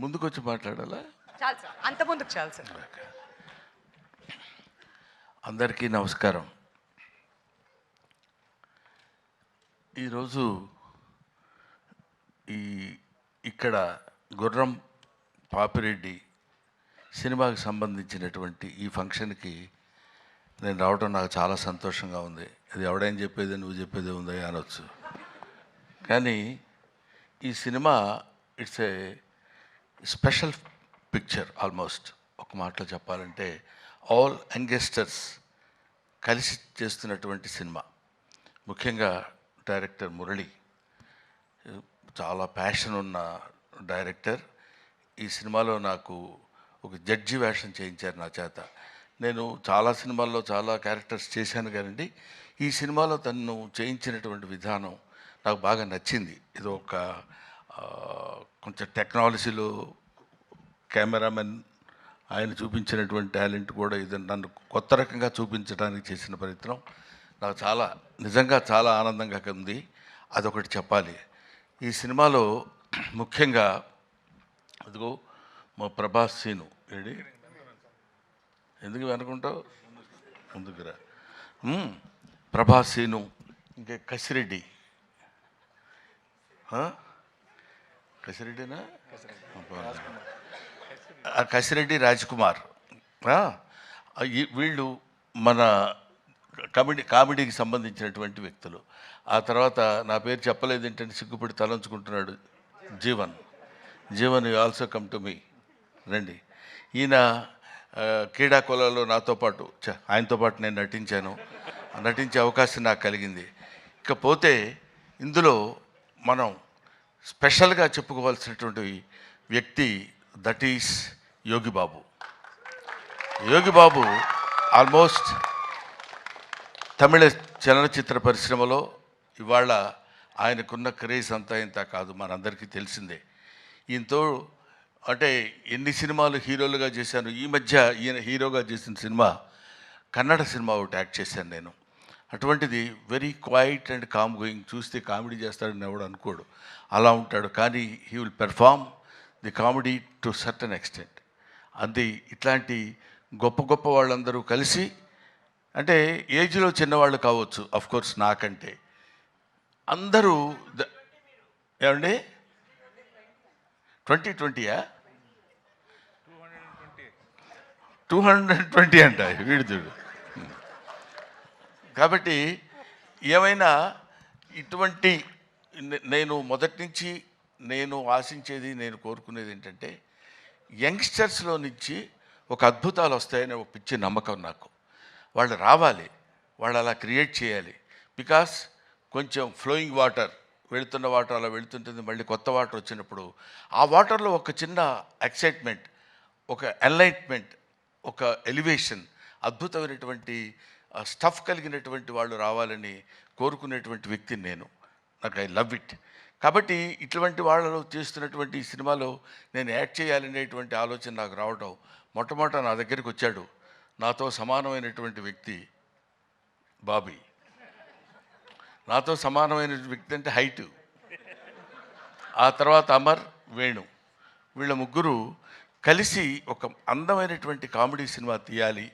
ముందుకొచ్చి మాట్లాడాలా? చాలు సార్ అంత ముందుకు చాలు సార్. అందరికీ నమస్కారం. ఈరోజు ఈ ఇక్కడ గుర్రం పాపిరెడ్డి సినిమాకి సంబంధించినటువంటి ఈ ఫంక్షన్కి నేను రావడం నాకు చాలా సంతోషంగా ఉంది. అది ఎవడైనా చెప్పేది నువ్వు చెప్పేది ఉందా అనొచ్చు. కానీ ఈ cinema it's a special picture almost ఒక మాటలో చెప్పాలంటే ఆల్ యంగెస్టర్స్ కలిసి చేస్తున్నటువంటి సినిమా. ముఖ్యంగా డైరెక్టర్ మురళి చాలా ప్యాషన్ ఉన్న డైరెక్టర్. ఈ సినిమాలో నాకు ఒక జడ్జి వేషం చేయించారు నా చేత. నేను చాలా సినిమాల్లో చాలా క్యారెక్టర్స్ చేశాను కానండి. ఈ సినిమాలో తను చేయించినటువంటి విధానం నాకు బాగా నచ్చింది. ఇది ఒక కొంచెం టెక్నాలజీలో కెమెరామెన్ ఆయన చూపించినటువంటి టాలెంట్ కూడా ఇది నన్ను కొత్త రకంగా చూపించడానికి చేసిన ప్రయత్నం. నాకు చాలా నిజంగా చాలా ఆనందంగా ఉంది. అదొకటి చెప్పాలి. ఈ సినిమాలో ముఖ్యంగా అదిగో మా ప్రభాస్ సీను. ఏడి ఎందుకు వెనుకుంటావు ముందుకురా. ప్రభాస్ సీను ఇంకా కసిరెడ్డి. కసిరెడ్డినా? కసిరెడ్డి. రాజ్ కుమార్ ఆ, ఈ- వీళ్ళు మన కామెడీ కామెడీకి సంబంధించినటువంటి వ్యక్తులు. ఆ తర్వాత నా పేరు చెప్పలేదు ఏంటంటే సిగ్గుపడి తలంచుకుంటున్నాడు Jeevan. Jeevan you also come to me రండి. ఈయన ఆ, క్రీడా కులాల్లో నాతో పాటు ఆయనతో పాటు నేను నటించాను. నటించే అవకాశం నాకు కలిగింది. ఇకపోతే ఇందులో మనం స్పెషల్గా చెప్పుకోవాల్సినటువంటి వ్యక్తి that is Yogi Babu. Yogi Babu almost తమిళ చలనచిత్ర పరిశ్రమలో ఇవాళ ఆయనకున్న క్రేజ్ అంతా ఇంత కాదు మనందరికీ తెలిసిందే. ఈయనతో అంటే ఎన్ని సినిమాలు హీరోలుగా చేశాను ఈ మధ్య ఈయన హీరోగా చేసిన సినిమా కన్నడ సినిమా ఒకటి యాక్ట్ చేశాను నేను. అటువంటిది very quiet and calm going చూస్తే కామెడీ చేస్తాడని ఎవడు అనుకోడు. అలా ఉంటాడు. కానీ he will perform the comedy to certain extent అది ఇట్లాంటి గొప్ప గొప్ప వాళ్ళందరూ కలిసి అంటే ఏజ్లో చిన్నవాళ్ళు కావచ్చు అఫ్ కోర్స్ నాకంటే. అందరూ ఏమండి? ట్వంటీ ట్వంటీయా టూ హండ్రెడ్ ట్వంటీ అంట. వీడు చూడు. కాబట్టి ఏమైనా ఇటువంటి నేను మొదటి నుంచి నేను ఆశించేది నేను కోరుకునేది ఏంటంటే యంగ్స్టర్స్లో నుంచి ఒక అద్భుతాలు వస్తాయనే ఒక పిచ్చి నమ్మకం నాకు. వాళ్ళు రావాలి వాళ్ళు అలా క్రియేట్ చేయాలి. బికాస్ కొంచెం ఫ్లోయింగ్ వాటర్ వెళుతున్న వాటర్ అలా వెళుతుంటుంది మళ్ళీ కొత్త వాటర్ వచ్చినప్పుడు ఆ వాటర్లో ఒక చిన్న ఎక్సైట్మెంట్ ఒక ఎన్లైట్మెంట్ ఒక ఎలివేషన్ అద్భుతమైనటువంటి స్టఫ్ కలిగినటువంటి వాళ్ళు రావాలని కోరుకునేటువంటి వ్యక్తిని నేను. నాకు ఐ లవ్ ఇట్. కాబట్టి ఇటువంటి వాళ్ళలో చేస్తున్నటువంటి ఈ సినిమాలో నేను యాడ్ చేయాలనేటువంటి ఆలోచన నాకు రావడం మొట్టమొదట నా దగ్గరికి వచ్చాడు. నాతో సమానమైనటువంటి వ్యక్తి బాబీ. నాతో సమానమైన వ్యక్తి అంటే హైట్. ఆ తర్వాత అమర్ వేణు. వీళ్ళ ముగ్గురు కలిసి ఒక అందమైనటువంటి కామెడీ సినిమా తీయాలి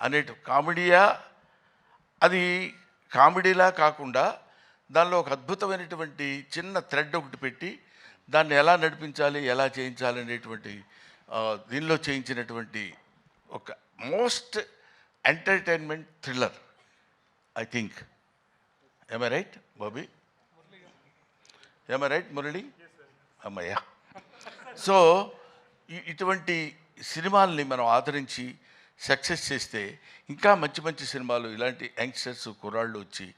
అనే కామెడీయా అది కామెడీలా కాకుండా దానిలో ఒక అద్భుతమైనటువంటి చిన్న థ్రెడ్ ఒకటి పెట్టి దాన్ని ఎలా నడిపించాలి ఎలా చేయించాలి అనేటువంటి దీనిలో చేయించినటువంటి ఒక most entertainment thriller I think. Am right Bobby? Am right Murali? అమ్మయ్యా. సో ఇటువంటి సినిమాల్ని మనం ఆదరించి సక్సెస్ చేస్తే ఇంకా మంచి మంచి సినిమాలు ఇలాంటి యంగ్స్టర్స్ కుర్రాళ్ళు వచ్చి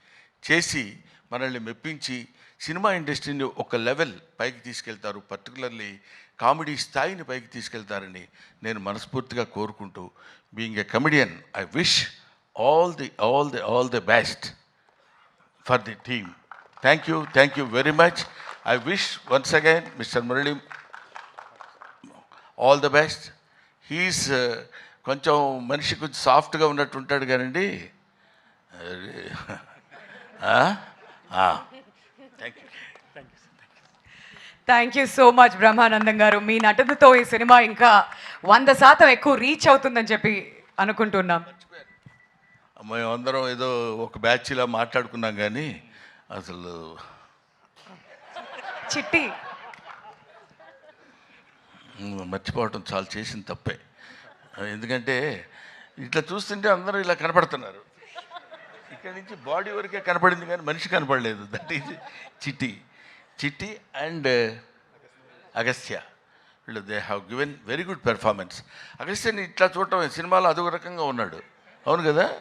చేసి మనల్ని మెప్పించి సినిమా ఇండస్ట్రీని ఒక లెవెల్ పైకి తీసుకెళ్తారు. పర్టికులర్లీ కామెడీ స్థాయిని పైకి తీసుకెళ్తారని నేను మనస్ఫూర్తిగా కోరుకుంటూ being a comedian I wish all the all the all the best for the team. Thank you thank you very much. I wish once again mister Murali all the best. He's కొంచెం మనిషి కొంచెం సాఫ్ట్గా ఉన్నట్టు ఉంటాడు కానండి thank you thank you so much Brahmanandam garu. మీ నటనతో ఈ cinema ఇంకా వంద శాతం ఎక్కువ రీచ్ అవుతుందని చెప్పి అనుకుంటున్నాం. మేమందరం ఏదో ఒక బ్యాచ్లా మాట్లాడుకున్నాం కానీ అసలు చిట్టి. మర్చిపోవటం చాలా చేసిన తప్పే. ఎందుకంటే ఇట్లా చూస్తుంటే అందరూ ఇలా కనపడుతున్నారు. ఇక్కడి నుంచి బాడీ వరకే కనపడింది కానీ మనిషి కనపడలేదు. దట్ ఈజ్ చిట్టి. చిట్టి అండ్ అగస్త్య. వీళ్ళు they have given very good performance అగస్త్యని ఇట్లా చూడటం సినిమాలో అదొక రకంగా ఉన్నాడు. అవును కదా?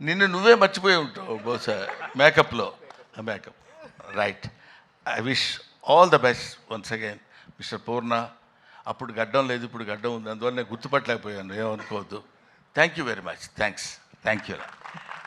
నిన్ను నువ్వే మర్చిపోయి ఉంటావు బహుశా మేకప్లో. Makeup. Right I wish all the best once again mister Purna అప్పుడు గడ్డం లేదు ఇప్పుడు గడ్డం ఉంది. అందువల్ల నేను గుర్తుపట్టలేకపోయాను. ఏమనుకోవద్దు. Thank you very much thanks thank you